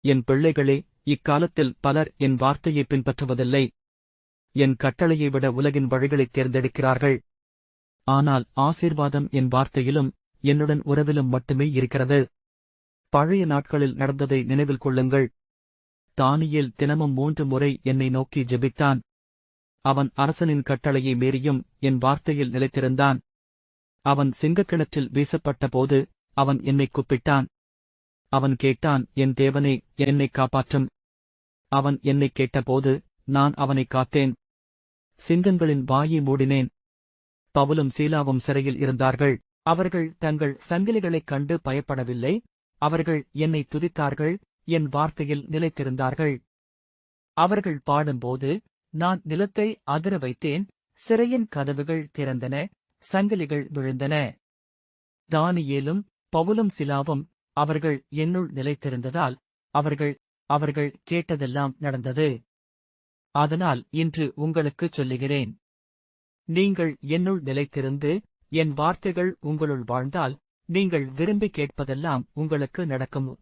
என் பிள்ளைகளே இக்காலத்தில் பலர் என் வார்த்தையை பின்பற்றுவதில்லை. என் கட்டளையை விட உலகின் வழிகளைத் தேர்ந்தெடுக்கிறார்கள். ஆனால் ஆசீர்வாதம் என் வார்த்தையிலும் என்னுடன் உறவிலும் மட்டுமே இருக்கிறது. பழைய நாட்களில் நடந்ததை நினைவில் கொள்ளுங்கள். தானியில் தினமும் மூன்று முறை என்னை நோக்கி ஜெபித்தான். அவன் அரசனின் கட்டளையை மீறியும் என் வார்த்தையில் நிலைத்திருந்தான். அவன் சிங்கக்கிணற்றில் வீசப்பட்டபோது அவன் என்னை கூப்பிட்டான். அவன் கேட்டான் என் தேவனே என்னை காப்பாற்றும். அவன் என்னைக் கேட்டபோது நான் அவனை காத்தேன். சிங்கங்களின் வாயை மூடினேன். பவுலும் சீலாவும் சிறையில் இருந்தார்கள். அவர்கள் தங்கள் சங்கிலிகளைக் கண்டு பயப்படவில்லை. அவர்கள் என்னை துதித்தார்கள். என் வார்த்தையில் நிலைத்திருந்தார்கள். அவர்கள் பாடும்போது நான் நிலத்தை அதிர வைத்தேன். சிறையின் கதவுகள் திறந்தன. சங்கிலிகள் விழுந்தன. தானியேலும் பவுலும் சிலாவும் அவர்கள் என்னுள் நிலைத்திருந்ததால் அவர்கள் அவர்கள் கேட்டதெல்லாம் நடந்தது. அதனால் இன்று உங்களுக்குச் சொல்லுகிறேன். நீங்கள் என்னுள் நிலைத்திருந்து என் வார்த்தைகள் உங்களுள் வாழ்ந்தால் நீங்கள் விரும்பி கேட்பதெல்லாம் உங்களுக்கு நடக்கும்?